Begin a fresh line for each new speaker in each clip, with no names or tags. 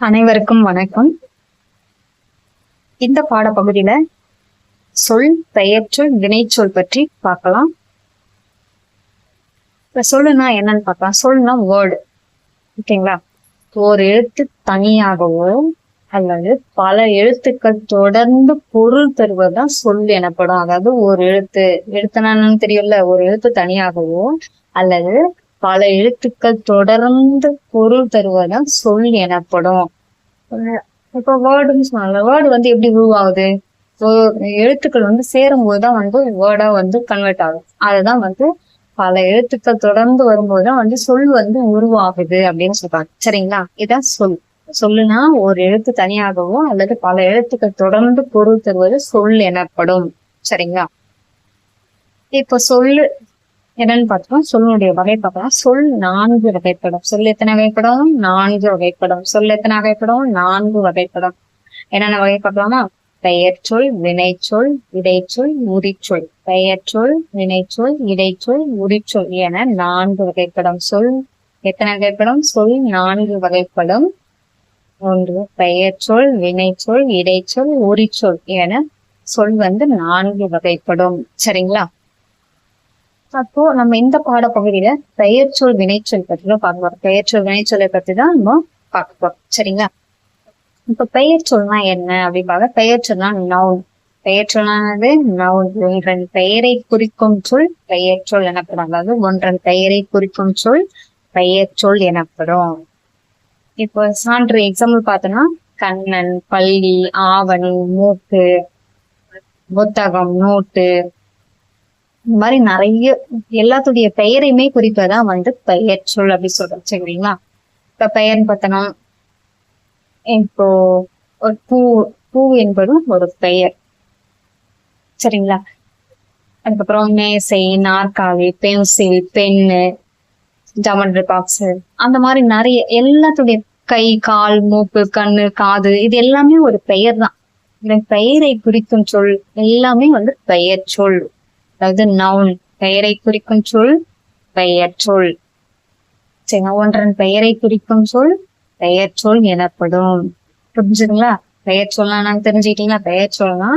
அனைவருக்கும் வணக்கம். இந்த பாடப்பகுதியில சொல் பெயர்ச்சொல் வினைச்சொல் பற்றி பார்க்கலாம். இப்ப சொல்லுனா என்னன்னு பார்க்கலாம். சொல்லுனா வேர்டு ஓகேங்களா? ஒரு எழுத்து தனியாகவோ அல்லது பல எழுத்துக்கள் தொடர்ந்து பொருள் தருவதுதான் சொல் எனப்படும். அதாவது ஒரு எழுத்து எழுத்துனா தெரியும்ல? ஒரு எழுத்து தனியாகவோ அல்லது பல எழுத்துக்கள் தொடர்ந்து பொருள் தருவதுதான் சொல் எனப்படும். இப்போ வேர்டுன்னு சொன்னால வேர்டு வந்து எப்படி உருவாகுது? எழுத்துக்கள் வந்து சேரும் போதுதான் வந்து வேர்டா வந்து கன்வெர்ட் ஆகும். அதுதான் வந்து பல எழுத்துக்கள் தொடர்ந்து வரும்போதுதான் வந்து சொல் வந்து உருவாகுது அப்படின்னு சொல்றாங்க. சரிங்களா? இதான் சொல். சொல்லுனா ஒரு எழுத்து தனியாகவோ அல்லது பல எழுத்துக்கள் தொடர்ந்து பொருள் தருவது சொல் எனப்படும். சரிங்களா? இப்ப சொல்லு என்னன்னு பார்த்தோம் சொல்லுடைய வகைப்படம் சொல் நான்கு வகைப்படம். சொல் எத்தனை வகைப்படம்? நான்கு வகைப்படம். சொல் எத்தனை வகைப்படம்? நான்கு வகைப்படம். என்னென்ன வகை பெயர் சொல் வினைச்சொல் இடைச்சொல் உரிச்சொல் பெயர் சொல் வினைச்சொல் இடைச்சொல் உரிச்சொல் என நான்கு வகைப்படம். சொல் எத்தனை வகைப்படம்? சொல் நான்கு வகைப்படம். ஒன்று பெயர் சொல் வினைச்சொல் இடைச்சொல் உரிச்சொல் என சொல் வந்து நான்கு வகைப்படும். சரிங்களா? அப்போ நம்ம இந்த பாடப்பகுதியில பெயர்ச்சொல் வினைச்சொல் பற்றி தான் பார்க்க போறோம். பெயர்ச்சொல் வினைச்சொல்லை பத்தி தான் நம்ம பார்க்க போறோம். சரிங்களா? இப்ப பெயர்ச்சொல்னா என்ன அப்படின்னு பார்க்க பெயர்ச்சொல்னா நவுன் பெயர்ச்சொல்லானது நவுன் ஒன்றன் பெயரை குறிக்கும் சொல் பெயர்ச்சொல் எனப்படும். அதாவது ஒன்றன் பெயரை குறிக்கும் சொல் பெயர்ச்சொல் எனப்படும். இப்போ சான்று எக்ஸாம்பிள் பார்த்தோம்னா கண்ணன் பள்ளி ஆவணி மூக்கு புத்தகம் நோட்டு இந்த மாதிரி நிறைய எல்லாத்துடைய பெயரையுமே குறிப்பதான் வந்து பெயர் சொல் அப்படி சொல்றோம். சரிங்களா? இப்ப பெயர்னு பார்த்தோம்னா இப்போ ஒரு பூ பூ என்பது ஒரு பெயர். சரிங்களா? அதுக்கப்புறம் மேசை நாற்காலி பென்சில் பென்னு ஜாமெண்ட்ரி பாக்ஸ் அந்த மாதிரி நிறைய எல்லாத்துடைய கை கால் மூக்கு கண்ணு காது இது எல்லாமே ஒரு பெயர் தான் இந்த பெயரை குறிக்கும் சொல் எல்லாமே வந்து பெயர் சொல். அதாவது நவுன் பெயரை குறிக்கும் சொல் பெயர் சொல். ஒன்றன் பெயரை குறிக்கும் சொல் பெயர் சொல் எனப்படும். புரிஞ்சுங்களா பெயர் சொல்லலாம் நாங்க தெரிஞ்சுக்கிட்டீங்களா? பெயர் சொல்லனா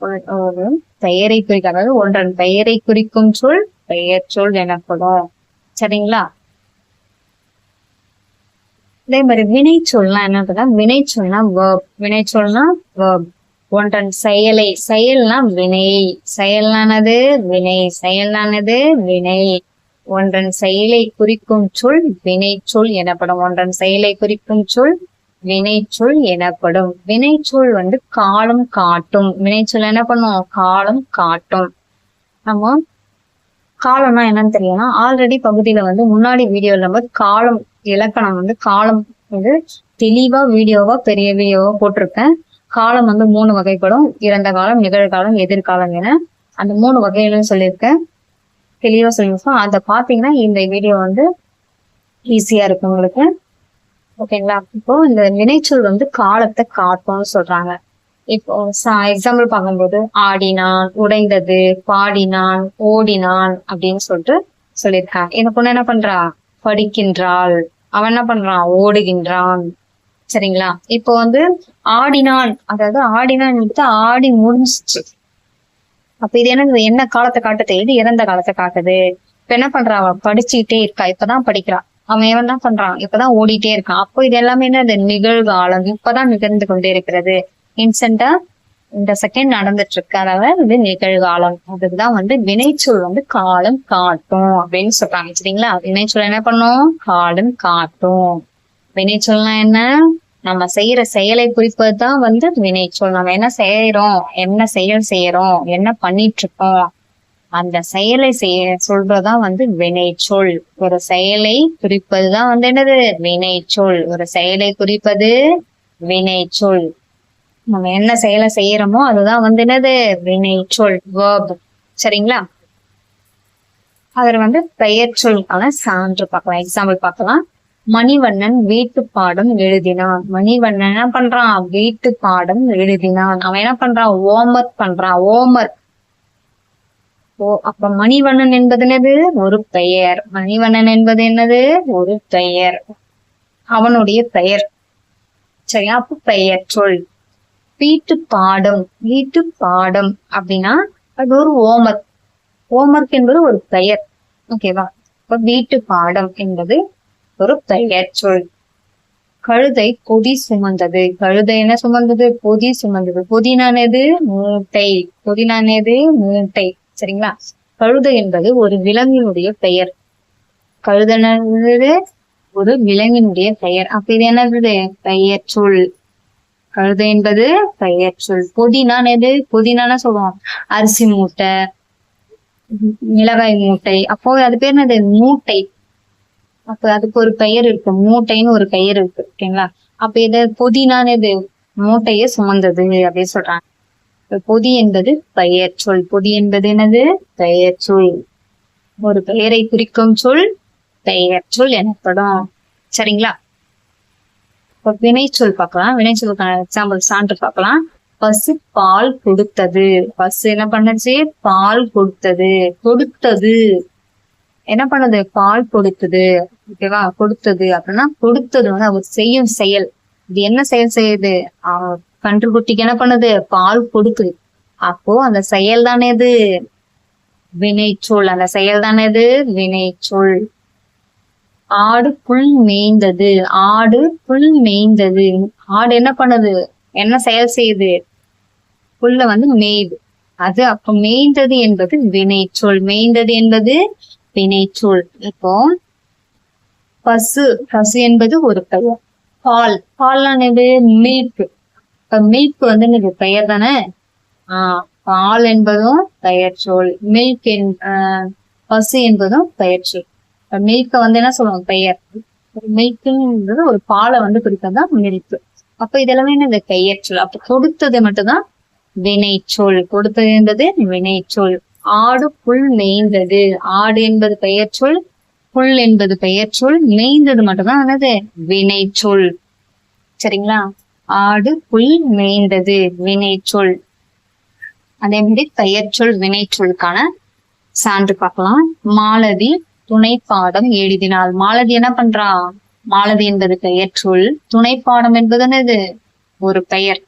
ஒரு பெயரை குறிக்க அதாவது ஒன்றன் பெயரை குறிக்கும் சொல் பெயர் சொல் எனப்படும். சரிங்களா? அதே மாதிரி வினை சொல்லலாம் என்ன வினை சொல்னா வேர்ப் வினை சொல்னா வேர்ப் ஒன்றன் செயலை செயல்னா வினை. செயலானது வினை செயலானது வினை. ஒன்றன் செயலை குறிக்கும் சொல் வினை சொல் எனப்படும். ஒன்றன் செயலை குறிக்கும் சொல் வினை சொல் எனப்படும். வினை சொல் வந்து காலம் காட்டும். வினை சொல் என்ன பண்ணும்? காலம் காட்டும். நம்ம காலம்னா என்னன்னு தெரியும்னா ஆல்ரெடி பகுதியில வந்து முன்னாடி வீடியோல நம்ம காலம் இலக்கணம் வந்து காலம் வந்து தெளிவா வீடியோவா பெரிய வீடியோவா போட்டிருக்கேன். காலம் வந்து மூணு வகைப்படும். இறந்த காலம் நிகழ்காலம் எதிர்காலம் என அந்த மூணு வகையிலும் சொல்லியிருக்கேன். தெளிவா சொல்லியிருக்கோம். அதை பார்த்தீங்கன்னா இந்த வீடியோ வந்து ஈஸியா இருக்கும் உங்களுக்கு. ஓகேங்களா? இப்போ இந்த வினைச்சொல் வந்து காலத்தை காட்டும்னு சொல்றாங்க. இப்போ எக்ஸாம்பிள் பார்க்கும்போது ஆடினான் உடைந்தது பாடினான் ஓடினான் அப்படின்னு சொல்லிட்டு சொல்லியிருக்காங்க. இந்த பொண்ணு என்ன பண்றா? படிக்கின்றாள். அவன் என்ன பண்றான்? ஓடுகின்றான். சரிங்களா? இப்போ வந்து ஆடினான் அதாவது ஆடினான் ஆடி முடிஞ்சிச்சு. அப்ப இது என்ன என்ன காலத்தை காட்டுது? இது இறந்த காலத்தை காட்டுது. இப்ப என்ன பண்றான் அவன் படிச்சுக்கிட்டே இருக்கா. இப்பதான் படிக்கிறான் அவன் என்ன பண்றான்? இப்பதான் ஓடிட்டே இருக்கான். அப்போ இது எல்லாமே என்ன நிகழ்காலம். இப்பதான் நிகழ்ந்து கொண்டே இருக்கிறது. இன்சென்டா இந்த செகண்ட் நடந்துட்டு இருக்கு இது நிகழ்காலம். அதுதான் வந்து வினைச்சொல் வந்து காலம் காட்டும் அப்படின்னு சொல்றாங்க. சரிங்களா? வினைச்சொல் என்ன பண்ணும்? காலம் காட்டும். வினைச்சொல்லாம் என்ன? நம்ம செய்யற செயலை குறிப்பது தான் வந்து வினைச்சொல் நம்ம என்ன செய்யறோம் என்ன செயல் செய்யறோம் என்ன பண்ணிட்டு இருக்கோம் அந்த செயலை செய்ய சொல்றதுதான் வந்து வினைச்சொல் ஒரு செயலை குறிப்பதுதான் வந்து என்னது? வினைச்சொல் ஒரு செயலை குறிப்பது வினைச்சொல் நம்ம என்ன செயலை செய்யறோமோ அதுதான் வந்து என்னது? வினைச்சொல் வேர்ப் சரிங்களா? அதுல வந்து பெயர் சொல்லுக்கான சான்று பார்க்கலாம். எக்ஸாம்பிள் பார்க்கலாம். மணிவண்ணன் வீட்டு பாடம் எழுதினான். மணிவண்ணன் என்ன பண்றான்? வீட்டு பாடம் எழுதினான். அவன் என்ன பண்றான்? ஓமர் பண்றான். ஓமர்க் ஓ அப்ப மணிவண்ணன் என்பது என்னது? ஒரு பெயர். மணிவண்ணன் என்பது என்னது? ஒரு பெயர். அவனுடைய பெயர். சரியா? அப்ப பெயர் சொல். வீட்டு பாடம். வீட்டு பாடம் அப்படின்னா அது ஒரு ஓமர் ஓமர்க் என்பது ஒரு பெயர். ஓகேவா? இப்ப வீட்டு பாடம் என்பது ஒரு பெயர் கழுதை பொதி சுமந்தது. கழுதை என்ன சுமந்தது? பொதி சுமந்தது. பொதினானது மூட்டை. பொதினானது மூட்டை. சரிங்களா? கழுதை என்பது ஒரு விலங்கினுடைய பெயர். கழுதனது ஒரு விலங்கினுடைய பெயர். அப்ப இது என்னது? பெயர் சொல் கழுதை என்பது பெயர் சொல் பொதினான் எது பொதினான சொல்லுவோம். அரிசி மூட்டை மிளகாய் மூட்டை. அப்போ அது பேர் என்னது? மூட்டை. அப்ப அதுக்கு ஒரு பெயர் இருக்கு. மூட்டைன்னு ஒரு பெயர் இருக்கு. ஓகேங்களா? அப்ப இது பொதினான் இது மூட்டையை சுமந்தது அப்படின்னு சொல்றாங்க. பொதி என்பது பெயர் சொல். பொதி என்பது என்னது? பெயர் சொல். ஒரு பெயரை குறிக்கும் சொல் பெயர் சொல் எனப்படும். சரிங்களா? இப்ப வினைச்சொல் பார்க்கலாம். வினைச்சொல்லுக்கான எக்ஸாம்பிள் சான்று பார்க்கலாம். பசு பால் கொடுத்தது. பசு என்ன பண்ணுச்சு? பால் கொடுத்தது. கொடுத்தது. என்ன பண்ணுது? பால் கொடுத்தது. ஓகேவா? கொடுத்தது அப்படின்னா கொடுத்தது வந்து அவர் செய்யும் செயல். இது என்ன செயல் செய்யுது? கன்று கன்றுக்குட்டிக்கு என்ன பண்ணுது? பால் கொடுக்குது. அப்போ அந்த செயல் தானே இது? வினைச்சொல். அந்த செயல் தானே இது? வினைச்சொல். ஆடு புல் மேய்ந்தது. ஆடு புல் மேய்ந்தது. ஆடு என்ன பண்ணுது? என்ன செயல் செய்யுது? புல்ல வந்து மேய்து. அது அப்ப மேய்ந்தது என்பது வினைச்சொல். மேய்ந்தது என்பது வினைச்சொல். இப்போ பசு பசு என்பது ஒரு பெயர். பால் பால்லானது மில்க் இப்ப மீட்பு வந்து எனக்கு பெயர் தானே? ஆஹ் பால் என்பதும் பெயர் சொல். மில்க் பசு என்பதும் பெயர் சொல். இப்ப மில்க வந்து என்ன சொல்லுவாங்க? பெயர். மில்க்ன்றது ஒரு பாலை வந்து குறிப்பதான் மில்க் அப்ப இதெல்லாமே இந்த பெயர் சொல். அப்ப கொடுத்தது மட்டும்தான் வினைச்சொல் கொடுத்தது என்பது வினைச்சொல் ஆடு புல் மேய்ந்தது. ஆடு என்பது பெயர் சொல். புல் என்பது பெயர் சொல் மேய்ந்தது மட்டும்தான் என்னது வினைச்சொல் சரிங்களா? ஆடு புல் மேய்ந்தது. வினைச்சொல் அதே மாதிரி பெயர்ச்சொல் வினைச்சொல்லுக்கான சான்று பார்க்கலாம். மாலதி துணை பாடம் எழுதினாள் மாலதி என்ன பண்றா? மாலதி என்பது பெயர் சொல். துணை பாடம் என்பது என்னது? ஒரு பெயர்.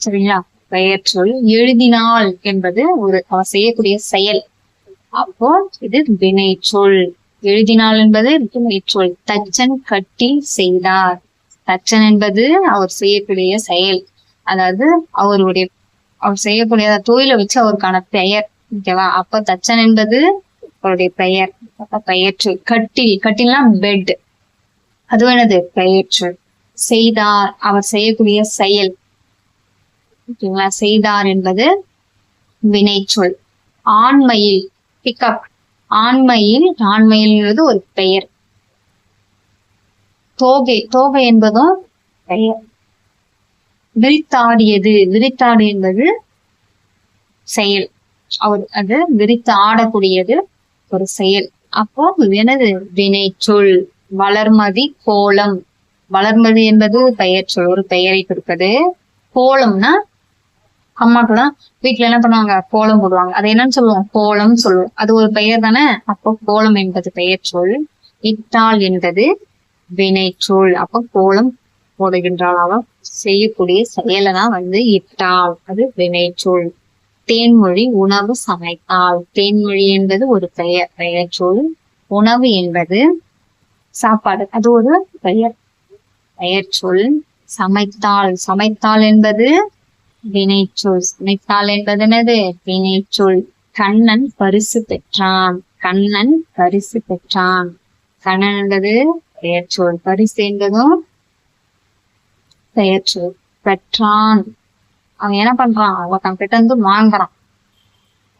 சரிங்களா? பெயர் சொல். எழுதினாள் என்பது ஒரு அவ செய்யக்கூடிய செயல். அப்போ இது வினை சொல் எழுதினாள் என்பது வினை சொல் தச்சன் கட்டி செய்தார். தச்சன் என்பது அவர் செய்யக்கூடிய செயல். அதாவது அவருடைய அவர் செய்யக்கூடிய தொழிலை வச்சு அவருக்கான பெயர். ஓகேவா? அப்ப தச்சன் என்பது அவருடைய பெயர். அப்ப பெயர் கட்டில் கட்டில்னா பெட் அது என்னது? பெயர்ச்சொல். செய்தார். அவர் செய்யக்கூடிய செயல். ஓகேங்களா? செய்தார் என்பது வினைச்சொல். ஆண்மையில் பிக்கப் ஆண்மையில் ஆண்மையில்ங்கிறது ஒரு பெயர். தோகை தோகை என்பதும் பெயர். விரித்தாடியது விரித்தாடு என்பது செயல். அவர் அது விரித்து ஆடக்கூடியது ஒரு செயல். அப்போ எனது வினை சொல் வளர்மதி கோலம். வளர்மதி என்பது பெயர் சொல் ஒரு பெயரை கொடுப்பது. கோலம்னா அம்மாக்கெல்லாம் வீட்டுல என்ன பண்ணுவாங்க? கோலம் போடுவாங்க. அது என்னன்னு சொல்லுவோம்? கோலம் சொல்லுவோம். அது ஒரு பெயர் தானே? அப்போ கோலம் என்பது பெயர் சொல். இட்டாள் என்பது வினைச்சொல் அப்போ கோலம் போடுகின்றாள். அவ செய்யக்கூடிய செயலனா வந்து இட்டால் அது வினைச்சொல் தேன்மொழி உணவு சமைத்தாள். தேன்மொழி என்பது ஒரு பெயர். பெயர் சொல். உணவு என்பது சாப்பாடு. அது ஒரு பெயர். பெயர் சொல். சமைத்தாள். சமைத்தாள் என்பது வினைச்சொல் வினைத்தாள் என்பது என்னது வினைச்சொல் கண்ணன் பரிசு பெற்றான். கண்ணன் பரிசு பெற்றான். கண்ணன் என்பது பெயர்ச்சொல். பரிசு என்பதும் பெயர்ச்சொல். பெற்றான். அவன் என்ன பண்றான்? அவன் கிட்ட இருந்து வாங்குறான்.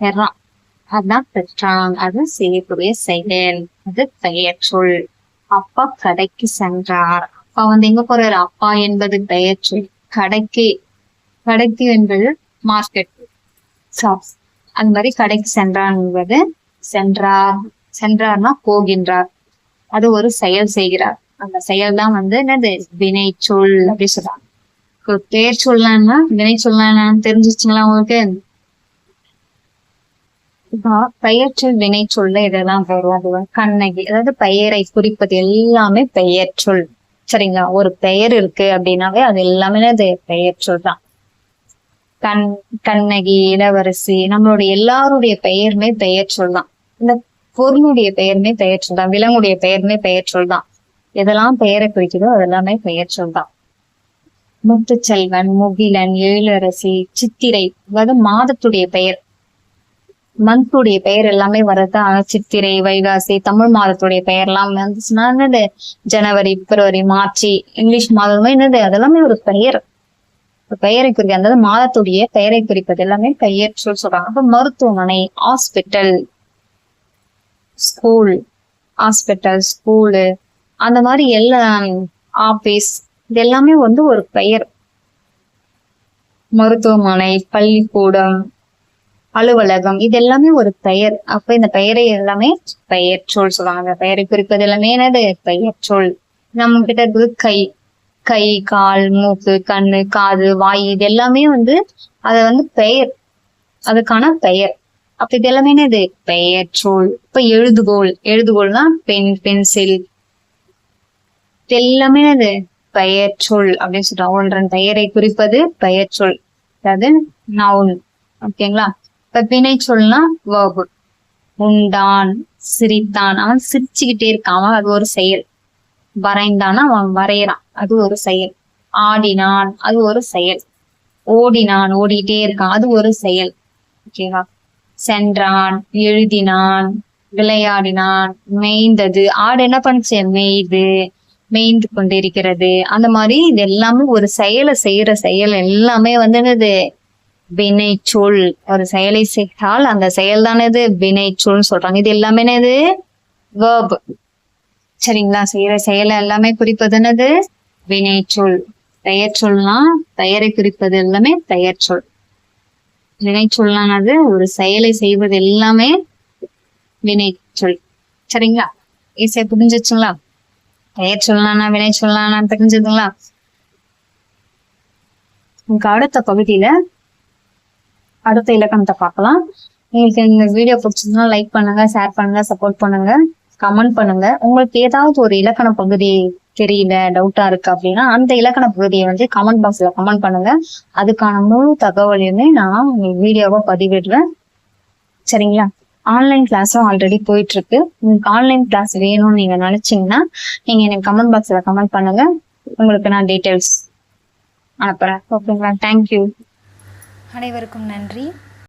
பெறான். அதான் பெற்றான். அது செய்யக்கூடிய செயல். அது பெயர் சொல் அப்பா கடைக்கு சென்றார். அப்பா வந்து எங்க போறாரு? அப்பா என்பது பெயர் கடைக்கு. கடைக்கு என்பது மார்க்கெட் ஷாப்ஸ் அது மாதிரி கடைக்கு சென்றார் என்பது சென்றார் சென்றார்னா போகின்றார். அது ஒரு செயல் செய்கிறார். அந்த செயல் தான் வந்து என்னது? வினை சொல் அப்படி சொல்றாங்க. ஒரு பேர் சொல்லலாம்னா வினை சொல்லலாம்னு தெரிஞ்சிச்சுங்களா உங்களுக்கு? இப்போ பெயர் சொல் வினை சொல்ல இதெல்லாம் வரும். அது கண்ணகி அதாவது பெயரை குறிப்பது எல்லாமே பெயர் சொல் சரிங்களா? ஒரு பெயர் இருக்கு அப்படின்னாவே அது எல்லாமே அது பெயர் சொல்றான் கண் கண்ணகி இளவரசி நம்மளுடைய எல்லாருடைய பெயருமே பெயர் சொல்தான் இந்த பொருளுடைய பெயருமே பெயர் சொல்தான் விலங்குடைய பெயருமே பெயர் சொல்தான் எதெல்லாம் பெயரை குறிக்குதோ அதெல்லாமே பெயர் சொல்தான் முத்துச்செல்வன் முகிலன் எழிலரசி சித்திரை அதாவது மாதத்துடைய பெயர். மந்த்துடைய பெயர் எல்லாமே வரதான் சித்திரை வைகாசி தமிழ் மாதத்துடைய பெயர் எல்லாம் வந்துச்சுன்னா என்னது? ஜனவரி பிப்ரவரி மார்ச் இங்கிலீஷ் மாதமே என்னது? அதெல்லாமே ஒரு பெயர். பெயரை குறிக்க அதாவது மாதத்துடைய பெயரை குறிப்பது எல்லாமே பெயர் சொல் சொல்றாங்க. அப்ப மருத்துவமனை ஹாஸ்பிட்டல் ஸ்கூல் ஹாஸ்பிட்டல் ஸ்கூலு அந்த மாதிரி எல்லா ஆபீஸ் இது எல்லாமே வந்து ஒரு பெயர். மருத்துவமனை பள்ளிக்கூடம் அலுவலகம் இது எல்லாமே ஒரு பெயர். அப்ப இந்த பெயரை எல்லாமே பெயர் சொல் சொல்லுவாங்க பெயரை குறிப்பது எல்லாமே என்னது? பெயர் சொல் நம்ம கிட்ட இருக்குது கை. கை கால் மூக்கு கண்ணு காது வாய் இது எல்லாமே வந்து அதை வந்து பெயர். அதுக்கான பெயர். அப்ப இது எல்லாமே என்னது? பெயர் சொல். இப்ப எழுதுகோல் எழுதுகோல்னா பென் பென்சில். இது எல்லாமே என்னது? பெயர் சொல் அப்படின்னு சொல்றாங்க ஒன்றன் பெயரை குறிப்பது பெயர் சொல். அதாவது நவுன் ஓகேங்களா இப்ப வினை சொல்னா வேர்பு உண்டான் சிரித்தான். அவன் சிரிச்சுக்கிட்டே இருக்கான். அவன் அது ஒரு செயல். வரைந்தானா? அவன் வரையறான். அது ஒரு செயல். ஆடினான் அது ஒரு செயல். ஓடினான் ஓடிட்டே இருக்கான் அது ஒரு செயல். ஓகேவா சென்றான் எழுதினான் விளையாடினான் மேய்ந்தது. ஆடு என்ன பண்ணுச்சு? மேய்து மேய்ந்து கொண்டிருக்கிறது அந்த மாதிரி இது எல்லாமே ஒரு செயலை செய்யற செயல். எல்லாமே வந்து என்னது? வினை சொல். ஒரு செயலை செய்தால் அந்த செயல் தானே இது. வினை சொல்னு சொல்றாங்க. இது எல்லாமே என்னது? வேர்ப் சரிங்களா? செய்யற செயலை எல்லாமே குறிப்பது என்னது? வினை சொல் சொல்னா பெயரை குறிப்பது எல்லாமே தயார் சொல் வினை சொல்லானது ஒரு செயலை செய்வது எல்லாமே வினை சொல் சரிங்களா? ஈஸியா புரிஞ்சிச்சுங்களா பெயர் சொல்லலாம்னா வினை சொல்லலாம்னா தெரிஞ்சதுங்களா? உங்களுக்கு அடுத்த பகுதியில அடுத்த இலக்கணத்தை பார்க்கலாம். உங்களுக்கு இந்த வீடியோ பிடிச்சதுன்னா லைக் பண்ணுங்க ஷேர் பண்ணுங்க சப்போர்ட் பண்ணுங்க கமெண்ட் பண்ணுங்க. உங்களுக்கு ஏதாவது ஒரு இலக்கண பகுதி தெரியல டவுட்டா இருக்கு அப்படின்னா அந்த இலக்கண பகுதியை வந்து கமெண்ட் பாக்ஸ்ல கமெண்ட் பண்ணுங்க. அதுக்கான முழு தகவலையுமே நான் உங்களுக்கு வீடியோவா பதிவிடுறேன். சரிங்களா? ஆன்லைன் கிளாஸும் ஆல்ரெடி போயிட்டு இருக்கு உங்களுக்கு ஆன்லைன் கிளாஸ் வேணும்னு நீங்க நினைச்சீங்கன்னா நீங்க எனக்கு கமெண்ட் பாக்ஸ்ல கமெண்ட் பண்ணுங்க. உங்களுக்கு நான் டீட்டெயில்ஸ் அனுப்புறேன். ஓகேங்களா தேங்க்யூ
அனைவருக்கும் நன்றி.